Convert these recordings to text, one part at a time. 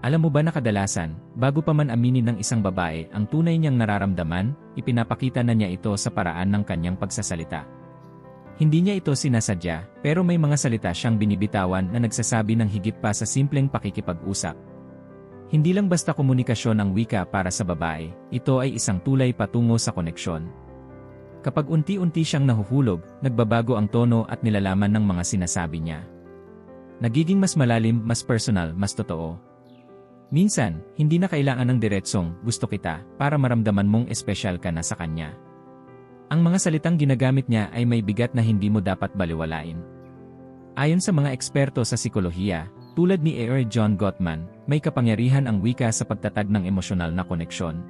Alam mo ba na kadalasan, bago pa man aminin ng isang babae ang tunay niyang nararamdaman, ipinapakita na niya ito sa paraan ng kanyang pagsasalita. Hindi niya ito sinasadya, pero may mga salita siyang binibitawan na nagsasabi ng higit pa sa simpleng pakikipag-usap. Hindi lang basta komunikasyon ang wika para sa babae, ito ay isang tulay patungo sa koneksyon. Kapag unti-unti siyang nahuhulog, nagbabago ang tono at nilalaman ng mga sinasabi niya. Nagiging mas malalim, mas personal, mas totoo, Minsan, hindi na kailangan ng diretsong gusto kita para maramdaman mong espesyal ka na sa kanya. Ang mga salitang ginagamit niya ay may bigat na hindi mo dapat baliwalain. Ayon sa mga eksperto sa psikolohiya, tulad ni A.R. John Gottman, may kapangyarihan ang wika sa pagtatag ng emosyonal na koneksyon.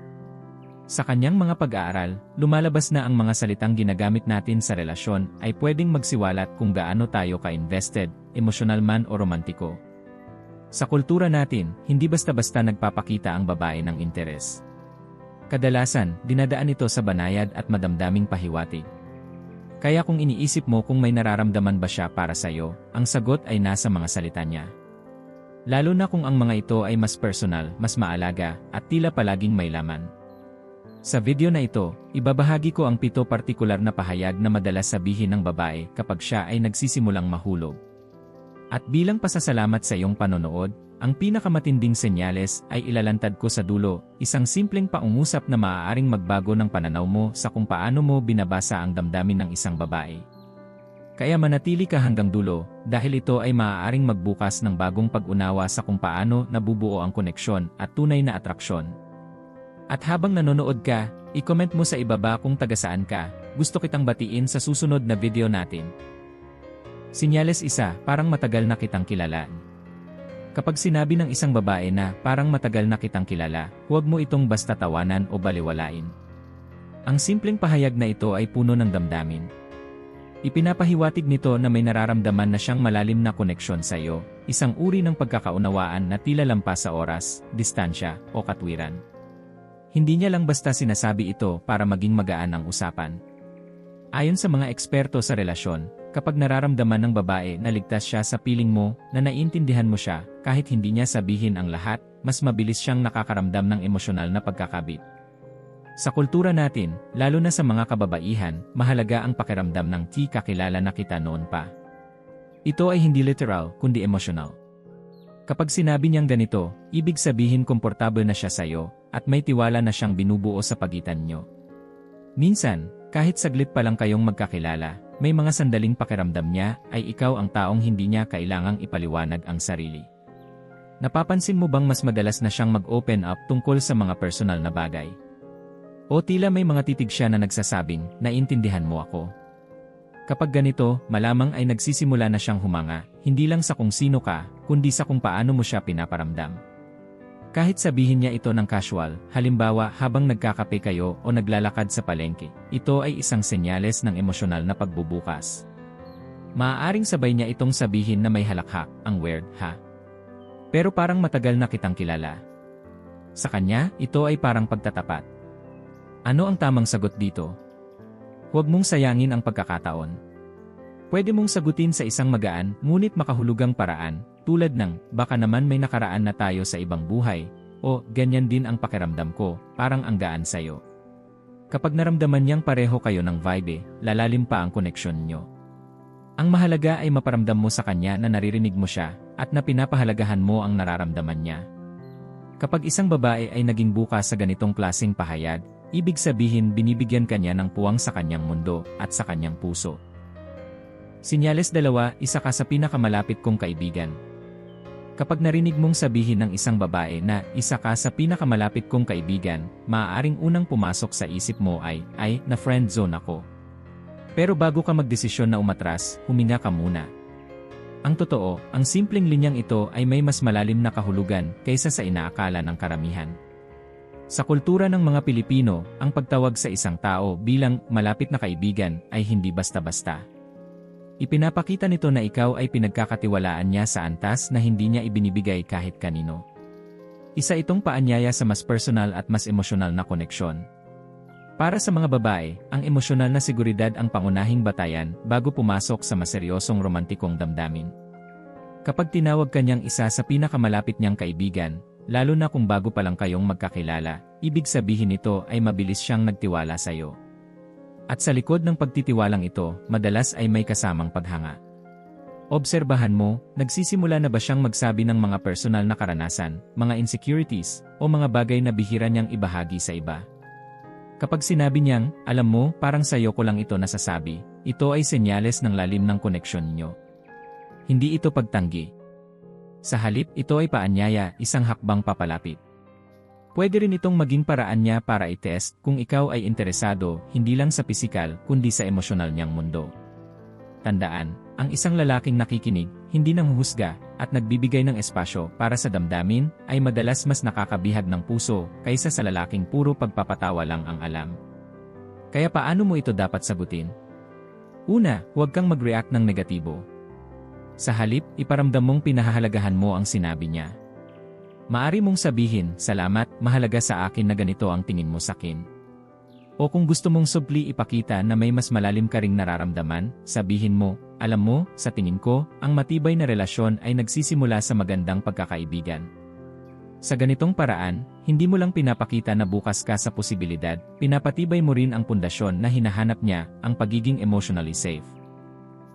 Sa kanyang mga pag-aaral, lumalabas na ang mga salitang ginagamit natin sa relasyon ay pwedeng magsiwalat kung gaano tayo ka-invested, emosyonal man o romantiko. Sa kultura natin, hindi basta-basta nagpapakita ang babae ng interes. Kadalasan, dinadaan ito sa banayad at madamdaming pahiwatig. Kaya kung iniisip mo kung may nararamdaman ba siya para sa'yo, ang sagot ay nasa mga salita niya. Lalo na kung ang mga ito ay mas personal, mas maalaga, at tila palaging may laman. Sa video na ito, ibabahagi ko ang pito partikular na pahayag na madalas sabihin ng babae kapag siya ay nagsisimulang mahulog. At bilang pasasalamat sa iyong panonood, ang pinakamatinding senyales ay ilalantad ko sa dulo, isang simpleng paungusap na maaaring magbago ng pananaw mo sa kung paano mo binabasa ang damdamin ng isang babae. Kaya manatili ka hanggang dulo, dahil ito ay maaaring magbukas ng bagong pag-unawa sa kung paano nabubuo ang koneksyon at tunay na atraksyon. At habang nanonood ka, i-comment mo sa ibaba kung taga saan ka, gusto kitang batiin sa susunod na video natin. Sinyales isa, parang matagal na kitang kilala. Kapag sinabi ng isang babae na parang matagal na kitang kilala, huwag mo itong basta tawanan o baliwalain. Ang simpleng pahayag na ito ay puno ng damdamin. Ipinapahiwatig nito na may nararamdaman na siyang malalim na koneksyon sa iyo, isang uri ng pagkakaunawaan na tila lampas sa oras, distansya, o katwiran. Hindi niya lang basta sinasabi ito para maging magaan ang usapan. Ayon sa mga eksperto sa relasyon, Kapag nararamdaman ng babae na ligtas siya sa piling mo, na naiintindihan mo siya, kahit hindi niya sabihin ang lahat, mas mabilis siyang nakakaramdam ng emosyonal na pagkakabit. Sa kultura natin, lalo na sa mga kababaihan, mahalaga ang pakiramdam ng ti kakilala na kita noon pa. Ito ay hindi literal, kundi emosyonal. Kapag sinabi niyang ganito, ibig sabihin komportable na siya sa'yo, at may tiwala na siyang binubuo sa pagitan niyo. Minsan, kahit saglit pa lang kayong magkakilala, may mga sandaling pakiramdam niya ay ikaw ang taong hindi niya kailangang ipaliwanag ang sarili. Napapansin mo bang mas madalas na siyang mag-open up tungkol sa mga personal na bagay? O tila may mga titig siya na nagsasabing, naintindihan mo ako. Kapag ganito, malamang ay nagsisimula na siyang humanga, hindi lang sa kung sino ka, kundi sa kung paano mo siya pinaparamdam. Kahit sabihin niya ito ng casual, halimbawa habang nagkakape kayo o naglalakad sa palengke, ito ay isang senyales ng emosyonal na pagbubukas. Maaaring sabay niya itong sabihin na may halakhak, ang weird, ha? Pero parang matagal na kitang kilala. Sa kanya, ito ay parang pagtatapat. Ano ang tamang sagot dito? Huwag mong sayangin ang pagkakataon. Pwede mong sagutin sa isang magaan, ngunit makahulugang paraan, tulad ng, baka naman may nakaraan na tayo sa ibang buhay, o ganyan din ang pakiramdam ko, parang ang gaan sa'yo. Kapag naramdaman niyang pareho kayo ng vibe, lalalim pa ang koneksyon niyo. Ang mahalaga ay maparamdam mo sa kanya na naririnig mo siya, at na pinapahalagahan mo ang nararamdaman niya. Kapag isang babae ay naging bukas sa ganitong klasing pahayag, ibig sabihin binibigyan kanya ng puwang sa kanyang mundo at sa kanyang puso. Sinyales dalawa, isa ka sa pinakamalapit kong kaibigan, Kapag narinig mong sabihin ng isang babae na isa ka sa pinakamalapit kong kaibigan, maaaring unang pumasok sa isip mo ay, ay, na friend zone ako. Pero bago ka magdesisyon na umatras, huminga ka muna. Ang totoo, ang simpleng linyang ito ay may mas malalim na kahulugan kaysa sa inaakala ng karamihan. Sa kultura ng mga Pilipino, ang pagtawag sa isang tao bilang malapit na kaibigan ay hindi basta-basta. Ipinapakita nito na ikaw ay pinagkakatiwalaan niya sa antas na hindi niya ibinibigay kahit kanino. Isa itong paanyaya sa mas personal at mas emosyonal na koneksyon. Para sa mga babae, ang emosyonal na seguridad ang pangunahing batayan bago pumasok sa maseryosong romantikong damdamin. Kapag tinawag kanyang isa sa pinakamalapit niyang kaibigan, lalo na kung bago pa lang kayong magkakilala, ibig sabihin nito ay mabilis siyang nagtiwala sa'yo. At sa likod ng pagtitiwalang ito, madalas ay may kasamang paghanga. Obserbahan mo, nagsisimula na ba siyang magsabi ng mga personal na karanasan, mga insecurities, o mga bagay na bihira niyang ibahagi sa iba? Kapag sinabi niyang, alam mo, parang sa'yo ko lang ito nasasabi, ito ay senyales ng lalim ng koneksyon niyo. Hindi ito pagtanggi. Sa halip, ito ay paanyaya, isang hakbang papalapit. Pwede rin itong maging paraan niya para i-test kung ikaw ay interesado hindi lang sa pisikal kundi sa emosyonal niyang mundo. Tandaan, ang isang lalaking nakikinig, hindi nang huhusga, at nagbibigay ng espasyo para sa damdamin, ay madalas mas nakakabihag ng puso kaysa sa lalaking puro pagpapatawa lang ang alam. Kaya paano mo ito dapat sagutin? Una, huwag kang mag-react ng negatibo. Sa halip, iparamdam mong pinahahalagahan mo ang sinabi niya. Maari mong sabihin, salamat, mahalaga sa akin na ganito ang tingin mo sa akin. O kung gusto mong subli ipakita na may mas malalim ka ring nararamdaman, sabihin mo, alam mo, sa tingin ko, ang matibay na relasyon ay nagsisimula sa magandang pagkakaibigan. Sa ganitong paraan, hindi mo lang pinapakita na bukas ka sa posibilidad, pinapatibay mo rin ang pundasyon na hinahanap niya, ang pagiging emotionally safe.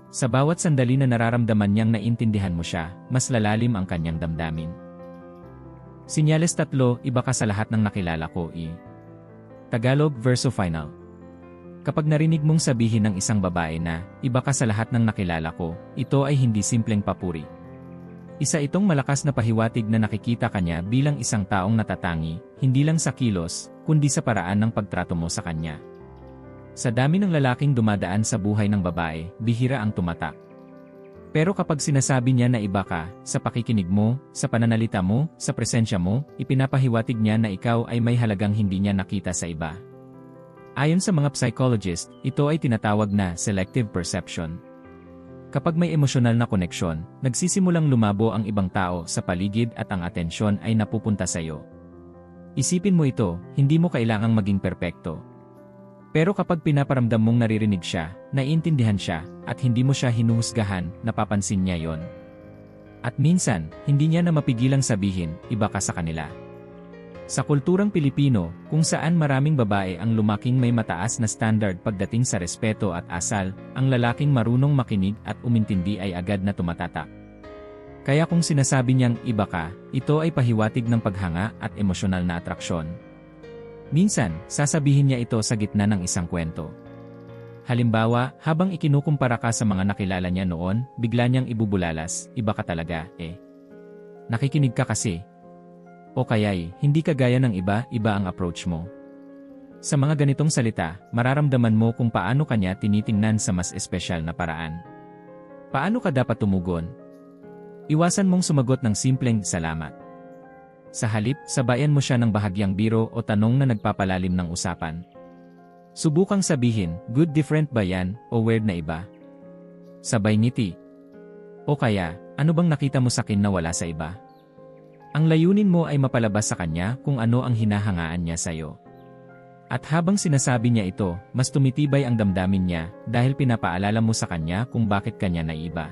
Sa bawat sandali na nararamdaman niyang naintindihan mo siya, mas lalalim ang kanyang damdamin. Sinyales tatlo, iba ka sa lahat ng nakilala ko, i. Tagalog verso final. Kapag narinig mong sabihin ng isang babae na, iba ka sa lahat ng nakilala ko, ito ay hindi simpleng papuri. Isa itong malakas na pahiwatig na nakikita kanya bilang isang taong natatangi, hindi lang sa kilos, kundi sa paraan ng pagtrato mo sa kanya. Sa dami ng lalaking dumadaan sa buhay ng babae, bihira ang tumatak. Pero kapag sinasabi niya na iba ka, sa pakikinig mo, sa pananalita mo, sa presensya mo, ipinapahiwatig niya na ikaw ay may halagang hindi niya nakita sa iba. Ayon sa mga psychologist, ito ay tinatawag na selective perception. Kapag may emosyonal na koneksyon, nagsisimulang lumabo ang ibang tao sa paligid at ang atensyon ay napupunta sa iyo. Isipin mo ito, hindi mo kailangang maging perpekto, pero kapag pinaparamdam mong naririnig siya, naiintindihan siya, at hindi mo siya hinuhusgahan, napapansin niya yon. At minsan, hindi niya na mapigilang sabihin, iba ka sa kanila. Sa kulturang Pilipino, kung saan maraming babae ang lumaking may mataas na standard pagdating sa respeto at asal, ang lalaking marunong makinig at umintindi ay agad na tumatatak. Kaya kung sinasabi niyang iba ka, ito ay pahiwatig ng paghanga at emosyonal na atraksyon. Minsan, sasabihin niya ito sa gitna ng isang kwento. Halimbawa, habang ikinukumpara ka sa mga nakilala niya noon, bigla niyang ibubulalas, iba ka talaga, eh. Nakikinig ka kasi. O kaya'y, hindi ka gaya ng iba, iba ang approach mo. Sa mga ganitong salita, mararamdaman mo kung paano kanya tinitingnan sa mas espesyal na paraan. Paano ka dapat tumugon? Iwasan mong sumagot ng simpleng salamat. Sa halip, sabayan mo siya ng bahagyang biro o tanong na nagpapalalim ng usapan. Subukang sabihin, good different ba yan, o weird na iba? Sabay ngiti. O kaya, ano bang nakita mo sa akin na wala sa iba? Ang layunin mo ay mapalabas sa kanya kung ano ang hinahangaan niya sa iyo. At habang sinasabi niya ito, mas tumitibay ang damdamin niya dahil pinapaalala mo sa kanya kung bakit kanya naiba.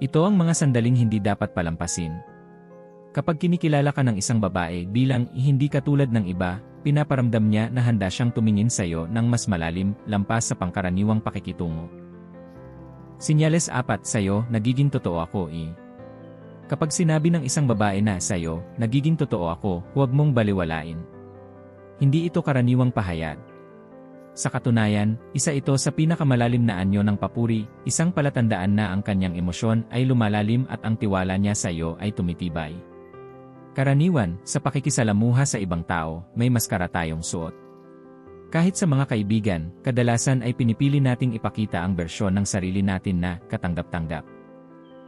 Ito ang mga sandaling hindi dapat palampasin, Kapag kinikilala ka ng isang babae bilang hindi katulad ng iba, pinaparamdam niya na handa siyang tumingin sa iyo ng mas malalim, lampas sa pangkaraniwang pakikitungo. Sinyales apat sa iyo, nagiging totoo ako eh. Kapag sinabi ng isang babae na sa iyo, nagiging totoo ako, huwag mong baliwalain. Hindi ito karaniwang pahayag. Sa katunayan, isa ito sa pinakamalalim na anyo ng papuri, isang palatandaan na ang kanyang emosyon ay lumalalim at ang tiwala niya sa iyo ay tumitibay. Karaniwan, sa pakikisalamuha sa ibang tao, may maskara tayong suot. Kahit sa mga kaibigan, kadalasan ay pinipili nating ipakita ang bersyon ng sarili natin na katanggap-tanggap.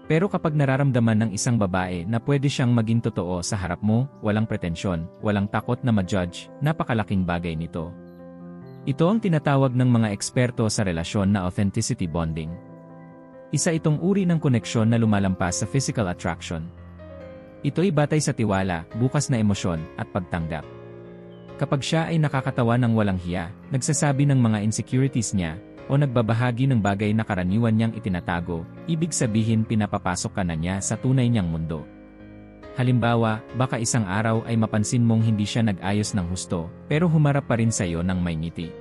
Pero kapag nararamdaman ng isang babae na pwede siyang maging totoo sa harap mo, walang pretensyon, walang takot na ma-judge, napakalaking bagay nito. Ito ang tinatawag ng mga eksperto sa relasyon na authenticity bonding. Isa itong uri ng koneksyon na lumalampas sa physical attraction, Ito'y batay sa tiwala, bukas na emosyon, at pagtanggap. Kapag siya ay nakakatawa ng walang hiya, nagsasabi ng mga insecurities niya, o nagbabahagi ng bagay na karaniwan niyang itinatago, ibig sabihin pinapapasok ka na niya sa tunay niyang mundo. Halimbawa, baka isang araw ay mapansin mong hindi siya nag-ayos ng husto, pero humarap pa rin sa iyo ng may ngiti.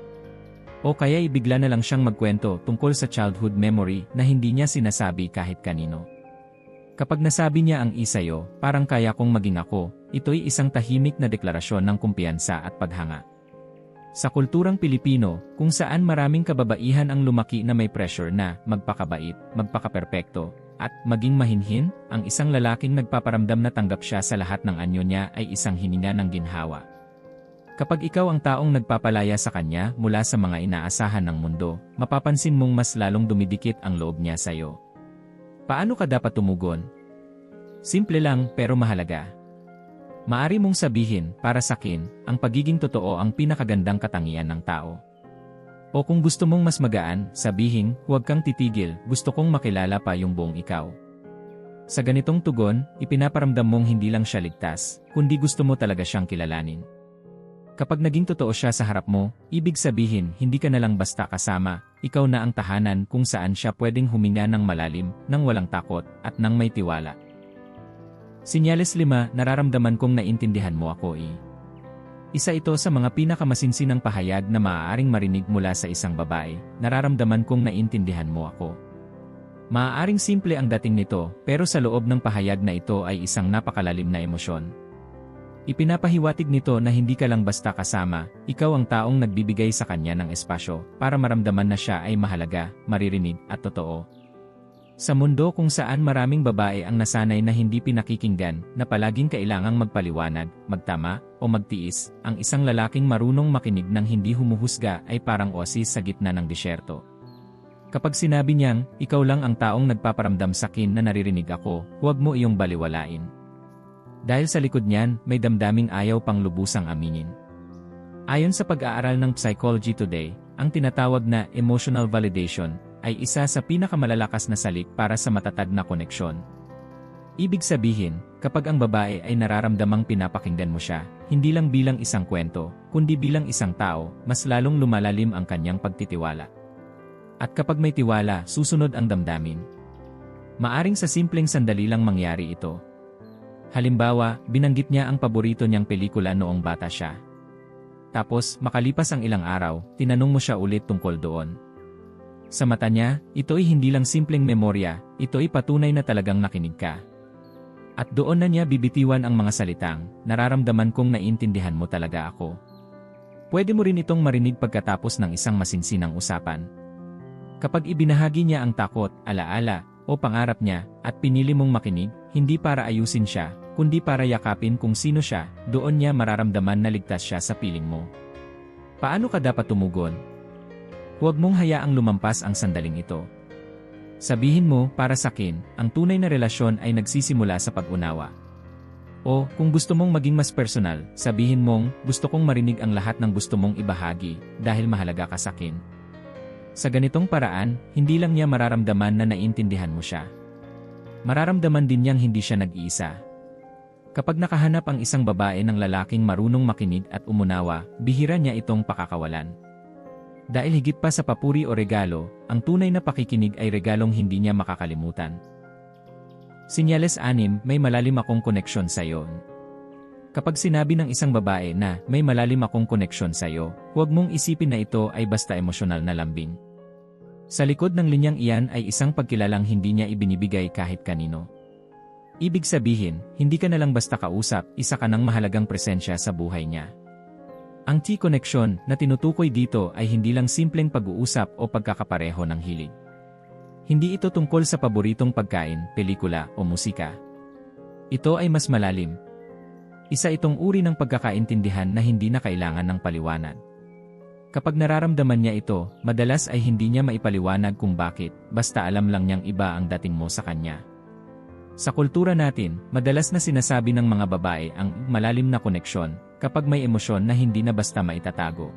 O kaya ibigla na lang siyang magkwento tungkol sa childhood memory na hindi niya sinasabi kahit kanino. Kapag nasabi niya ang isayo, parang kaya kong maging ako, ito'y isang tahimik na deklarasyon ng kumpiyansa at paghanga. Sa kulturang Pilipino, kung saan maraming kababaihan ang lumaki na may pressure na magpakabait, magpakaperpekto, at maging mahinhin, ang isang lalaking nagpaparamdam na tanggap siya sa lahat ng anyo niya ay isang hininga ng ginhawa. Kapag ikaw ang taong nagpapalaya sa kanya mula sa mga inaasahan ng mundo, mapapansin mong mas lalong dumidikit ang loob niya sa iyo. Paano ka dapat tumugon? Simple lang pero mahalaga. Maari mong sabihin, para sa akin, ang pagiging totoo ang pinakagandang katangian ng tao. O kung gusto mong mas magaan, sabihin, huwag kang titigil, gusto kong makilala pa yung buong ikaw. Sa ganitong tugon, ipinaparamdam mong hindi lang siya ligtas, kundi gusto mo talaga siyang kilalanin. Kapag naging totoo siya sa harap mo, ibig sabihin hindi ka na lang basta kasama, ikaw na ang tahanan kung saan siya pwedeng huminga ng malalim, ng walang takot, at ng may tiwala. Sinyales 5, nararamdaman kong naintindihan mo ako eh. Isa ito sa mga pinakamasinsinang pahayag na maaaring marinig mula sa isang babae, nararamdaman kong naintindihan mo ako. Maaaring simple ang dating nito, pero sa loob ng pahayag na ito ay isang napakalalim na emosyon. Ipinapahiwatig nito na hindi ka lang basta kasama, ikaw ang taong nagbibigay sa kanya ng espasyo para maramdaman na siya ay mahalaga, maririnig at totoo. Sa mundo kung saan maraming babae ang nasanay na hindi pinakikinggan, na palaging kailangang magpaliwanag, magtama, o magtiis, ang isang lalaking marunong makinig ng hindi humuhusga ay parang osis sa gitna ng disyerto. Kapag sinabi niyang, ikaw lang ang taong nagpaparamdam sa akin na naririnig ako, huwag mo iyong baliwalain. Dahil sa likod niyan, may damdaming ayaw pang lubusang aminin. Ayon sa pag-aaral ng Psychology Today, ang tinatawag na emotional validation ay isa sa pinakamalalakas na salik para sa matatag na koneksyon. Ibig sabihin, kapag ang babae ay nararamdamang pinapakinggan mo siya, hindi lang bilang isang kwento, kundi bilang isang tao, mas lalong lumalalim ang kanyang pagtitiwala. At kapag may tiwala, susunod ang damdamin. Maaring sa simpleng sandali lang mangyari ito. Halimbawa, binanggit niya ang paborito niyang pelikula noong bata siya. Tapos, makalipas ang ilang araw, tinanong mo siya ulit tungkol doon. Sa mata niya, ito'y hindi lang simpleng memorya, ito'y patunay na talagang nakinig ka. At doon na niya bibitiwan ang mga salitang, nararamdaman kong naintindihan mo talaga ako. Pwede mo rin itong marinig pagkatapos ng isang masinsinang usapan. Kapag ibinahagi niya ang takot, alaala, o pangarap niya, at pinili mong makinig, hindi para ayusin siya, kundi para yakapin kung sino siya, doon niya mararamdaman na ligtas siya sa piling mo. Paano ka dapat tumugon? Huwag mong hayaang lumampas ang sandaling ito. Sabihin mo, para sa akin, ang tunay na relasyon ay nagsisimula sa pag-unawa. O, kung gusto mong maging mas personal, sabihin mong, gusto kong marinig ang lahat ng gusto mong ibahagi, dahil mahalaga ka sa akin. Sa ganitong paraan, hindi lang niya mararamdaman na naintindihan mo siya. Mararamdaman din niyang hindi siya nag-iisa. Kapag nakahanap ang isang babae ng lalaking marunong makinig at umunawa, bihira niya itong pakakawalan. Dahil higit pa sa papuri o regalo, ang tunay na pakikinig ay regalong hindi niya makakalimutan. Sinyales 6, may malalim akong koneksyon sa iyo. Kapag sinabi ng isang babae na may malalim akong koneksyon sa iyo, huwag mong isipin na ito ay basta emosyonal na lambing. Sa likod ng linyang iyan ay isang pagkilalang hindi niya ibinibigay kahit kanino. Ibig sabihin, hindi ka na lang basta kausap, isa ka ng mahalagang presensya sa buhay niya. Ang T-connection na tinutukoy dito ay hindi lang simpleng pag-uusap o pagkakapareho ng hilig. Hindi ito tungkol sa paboritong pagkain, pelikula o musika. Ito ay mas malalim. Isa itong uri ng pagkakaintindihan na hindi na kailangan ng paliwanag. Kapag nararamdaman niya ito, madalas ay hindi niya maipaliwanag kung bakit, basta alam lang niyang iba ang dating mo sa kanya. Sa kultura natin, madalas na sinasabi ng mga babae ang malalim na koneksyon kapag may emosyon na hindi na basta maitatago.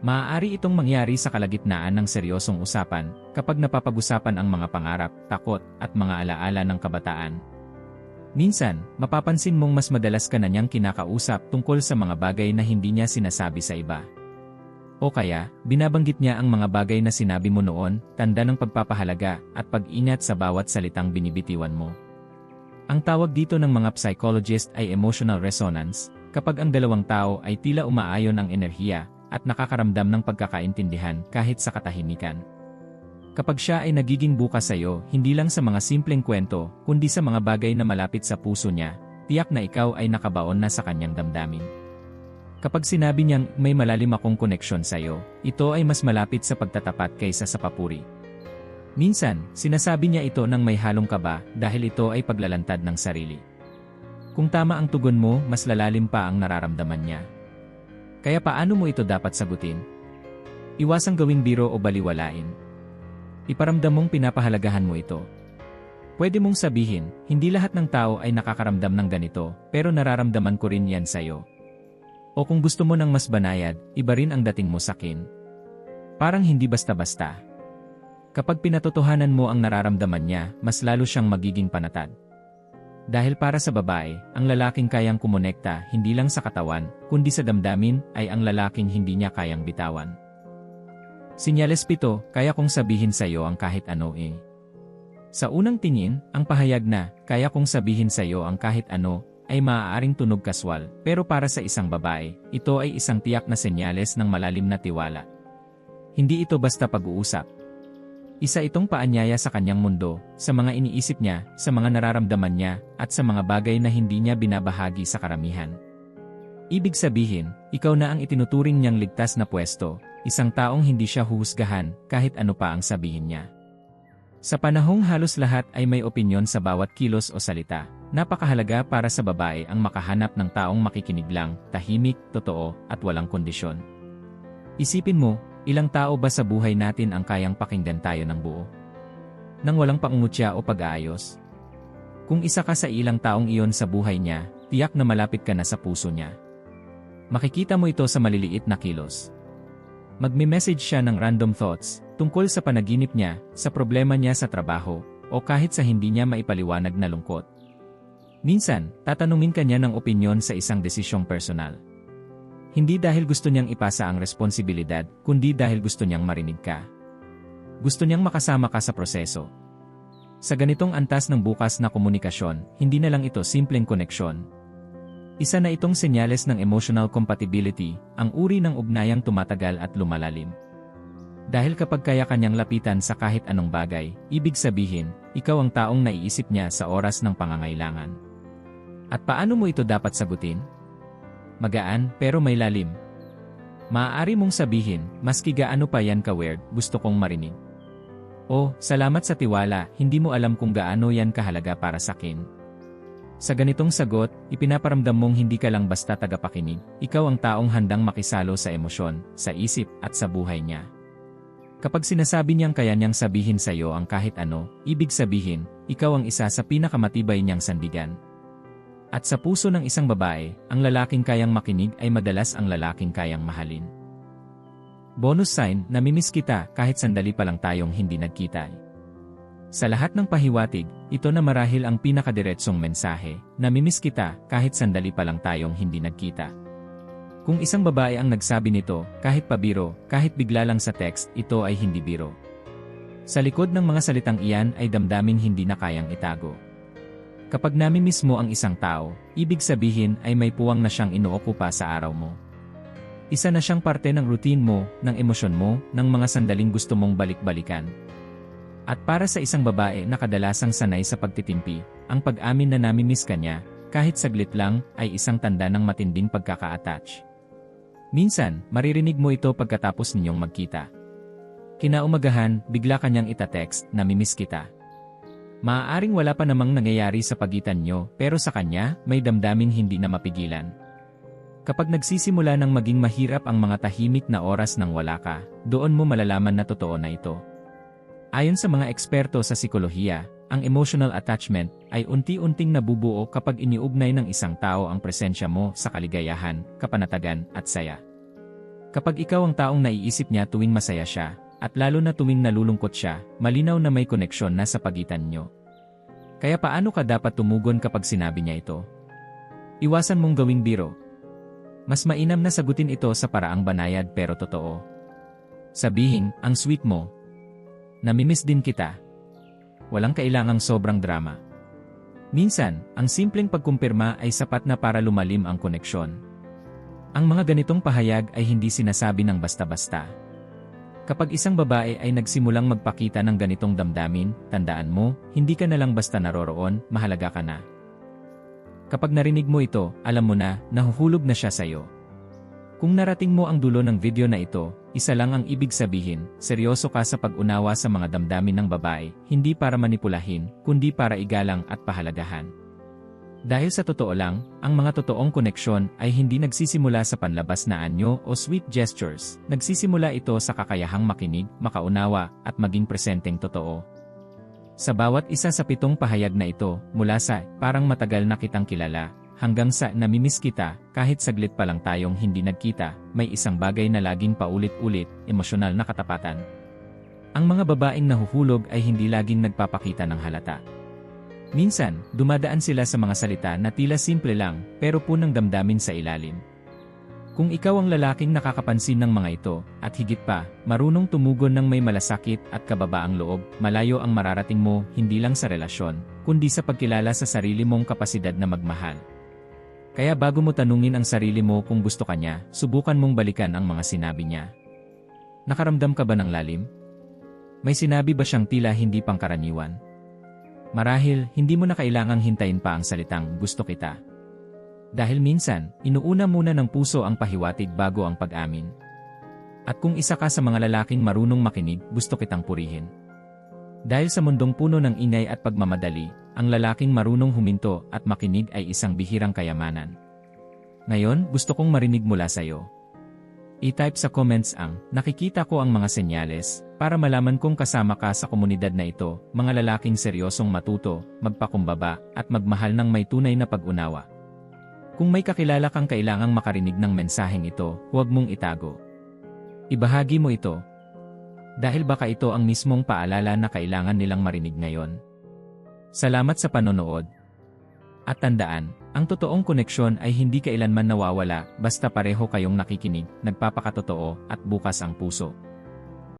Maaari itong mangyari sa kalagitnaan ng seryosong usapan kapag napapag-usapan ang mga pangarap, takot, at mga alaala ng kabataan. Minsan, mapapansin mong mas madalas ka na niyang kinakausap tungkol sa mga bagay na hindi niya sinasabi sa iba. O kaya, binabanggit niya ang mga bagay na sinabi mo noon, tanda ng pagpapahalaga at pag-ingat sa bawat salitang binibitiwan mo. Ang tawag dito ng mga psychologist ay emotional resonance, kapag ang dalawang tao ay tila umaayon ang enerhiya at nakakaramdam ng pagkakaintindihan kahit sa katahimikan. Kapag siya ay nagiging bukas sa iyo, hindi lang sa mga simpleng kwento, kundi sa mga bagay na malapit sa puso niya, tiyak na ikaw ay nakabaon na sa kanyang damdamin. Kapag sinabi niyang may malalim akong koneksyon sa iyo, ito ay mas malapit sa pagtatapat kaysa sa papuri. Minsan, sinasabi niya ito ng may halong kaba dahil ito ay paglalantad ng sarili. Kung tama ang tugon mo, mas lalalim pa ang nararamdaman niya. Kaya paano mo ito dapat sagutin? Iwasang gawing biro o baliwalain. Iparamdam mong pinapahalagahan mo ito. Pwede mong sabihin, hindi lahat ng tao ay nakakaramdam ng ganito, pero nararamdaman ko rin yan sa'yo. O kung gusto mo ng mas banayad, iba rin ang dating mo sakin. Parang hindi basta-basta. Kapag pinatotohanan mo ang nararamdaman niya, mas lalo siyang magiging panatag. Dahil para sa babae, ang lalaking kayang kumonekta hindi lang sa katawan, kundi sa damdamin ay ang lalaking hindi niya kayang bitawan. Sinyales pito, kaya kong sabihin sa iyo ang kahit ano eh. Sa unang tingin, ang pahayag na, kaya kong sabihin sa iyo ang kahit ano, ay maaaring tunog kaswal, pero para sa isang babae, ito ay isang tiyak na senyales ng malalim na tiwala. Hindi ito basta pag-uusap. Isa itong paanyaya sa kanyang mundo, sa mga iniisip niya, sa mga nararamdaman niya, at sa mga bagay na hindi niya binabahagi sa karamihan. Ibig sabihin, ikaw na ang itinuturing niyang ligtas na pwesto, isang taong hindi siya huhusgahan kahit ano pa ang sabihin niya. Sa panahong halos lahat ay may opinyon sa bawat kilos o salita, napakahalaga para sa babae ang makahanap ng taong makikinig lang, tahimik, totoo, at walang kondisyon. Isipin mo, ilang tao ba sa buhay natin ang kayang pakinggan tayo ng buo? Nang walang pangungutya o pag-aayos? Kung isa ka sa ilang taong iyon sa buhay niya, tiyak na malapit ka na sa puso niya. Makikita mo ito sa maliliit na kilos. Magme-message siya ng random thoughts, tungkol sa panaginip niya, sa problema niya sa trabaho, o kahit sa hindi niya maipaliwanag na lungkot. Minsan, tatanungin ka niya ng opinyon sa isang desisyong personal. Hindi dahil gusto niyang ipasa ang responsibilidad, kundi dahil gusto niyang marinig ka. Gusto niyang makasama ka sa proseso. Sa ganitong antas ng bukas na komunikasyon, hindi na lang ito simpleng koneksyon. Isa na itong senyales ng emotional compatibility, ang uri ng ugnayang tumatagal at lumalalim. Dahil kapag kaya kanyang lapitan sa kahit anong bagay, ibig sabihin, ikaw ang taong naiisip niya sa oras ng pangangailangan. At paano mo ito dapat sagutin? Magaan pero may lalim. Maaari mong sabihin, maski gaano pa yan ka-weird, gusto kong marinig. Oh, salamat sa tiwala, hindi mo alam kung gaano yan kahalaga para sa akin. Sa ganitong sagot, ipinaparamdam mong hindi ka lang basta tagapakinig, ikaw ang taong handang makisalo sa emosyon, sa isip, at sa buhay niya. Kapag sinasabi niyang kaya niyang sabihin sa iyo ang kahit ano, ibig sabihin, ikaw ang isa sa pinakamatibay niyang sandigan. At sa puso ng isang babae, ang lalaking kayang makinig ay madalas ang lalaking kayang mahalin. Bonus sign, namimiss kita kahit sandali pa lang tayong hindi nagkita. Sa lahat ng pahiwatig, ito na marahil ang pinakadiretsong mensahe, namimiss kita kahit sandali pa lang tayong hindi nagkita. Kung isang babae ang nagsabi nito, kahit pabiro, kahit bigla lang sa text, ito ay hindi biro. Sa likod ng mga salitang iyan ay damdaming hindi na kayang itago. Kapag namimiss mo ang isang tao, ibig sabihin ay may puwang na siyang inookupa sa araw mo. Isa na siyang parte ng routine mo, ng emosyon mo, ng mga sandaling gusto mong balik-balikan. At para sa isang babae na kadalasang sanay sa pagtitimpi, ang pag-amin na namimiss ka niya, kahit saglit lang, ay isang tanda ng matinding pagkaka-attach. Minsan, maririnig mo ito pagkatapos ninyong magkita. Kinaumagahan, bigla kanyang itatext, namimiss kita. Maaaring wala pa namang nangyayari sa pagitan nyo, pero sa kanya, may damdaming hindi na mapigilan. Kapag nagsisimula ng maging mahirap ang mga tahimik na oras nang wala ka, doon mo malalaman na totoo na ito. Ayon sa mga eksperto sa sikolohiya, ang emotional attachment ay unti-unting nabubuo kapag iniugnay ng isang tao ang presensya mo sa kaligayahan, kapanatagan, at saya. Kapag ikaw ang taong naiisip niya tuwing masaya siya, at lalo na tuwing nalulungkot siya, malinaw na may koneksyon na sa pagitan nyo. Kaya paano ka dapat tumugon kapag sinabi niya ito? Iwasan mong gawing biro. Mas mainam na sagutin ito sa paraang banayad pero totoo. Sabihin, ang sweet mo. Namimiss din kita. Walang kailangang sobrang drama. Minsan, ang simpleng pagkumpirma ay sapat na para lumalim ang koneksyon. Ang mga ganitong pahayag ay hindi sinasabi ng basta-basta. Kapag isang babae ay nagsimulang magpakita ng ganitong damdamin, tandaan mo, hindi ka na lang basta naroroon, mahalaga ka na. Kapag narinig mo ito, alam mo na, nahuhulog na siya sa'yo. Kung narating mo ang dulo ng video na ito, isa lang ang ibig sabihin, seryoso ka sa pag-unawa sa mga damdamin ng babae, hindi para manipulahin, kundi para igalang at pahalagahan. Dahil sa totoo lang, ang mga totoong koneksyon ay hindi nagsisimula sa panlabas na anyo o sweet gestures, nagsisimula ito sa kakayahang makinig, makaunawa, at maging presenteng totoo. Sa bawat isa sa pitong pahayag na ito, mula sa parang matagal na kitang kilala, hanggang sa namimiss kita, kahit saglit pa lang tayong hindi nagkita, may isang bagay na laging paulit-ulit, emosyonal na katapatan. Ang mga babaeng nahuhulog ay hindi laging nagpapakita ng halata. Minsan, dumadaan sila sa mga salita na tila simple lang, pero punang damdamin sa ilalim. Kung ikaw ang lalaking nakakapansin ng mga ito, at higit pa, marunong tumugon ng may malasakit at kababaang loob, malayo ang mararating mo hindi lang sa relasyon, kundi sa pagkilala sa sarili mong kapasidad na magmahal. Kaya bago mo tanungin ang sarili mo kung gusto ka niya, subukan mong balikan ang mga sinabi niya. Nakaramdam ka ba ng lalim? May sinabi ba siyang tila hindi pangkaraniwan? Marahil, hindi mo na kailangang hintayin pa ang salitang gusto kita. Dahil minsan, inuuna muna ng puso ang pahiwatig bago ang pag-amin. At kung isa ka sa mga lalaking marunong makinig, gusto kitang purihin. Dahil sa mundong puno ng ingay at pagmamadali, ang lalaking marunong huminto at makinig ay isang bihirang kayamanan. Ngayon, gusto kong marinig mula sa iyo. I-type sa comments ang, nakikita ko ang mga senyales, para malaman kong kasama ka sa komunidad na ito, mga lalaking seryosong matuto, magpakumbaba, at magmahal ng may tunay na pag-unawa. Kung may kakilala kang kailangang makarinig ng mensaheng ito, huwag mong itago. Ibahagi mo ito. Dahil baka ito ang mismong paalala na kailangan nilang marinig ngayon. Salamat sa panonood. At tandaan, ang totoong koneksyon ay hindi kailanman nawawala basta pareho kayong nakikinig, nagpapakatotoo, at bukas ang puso.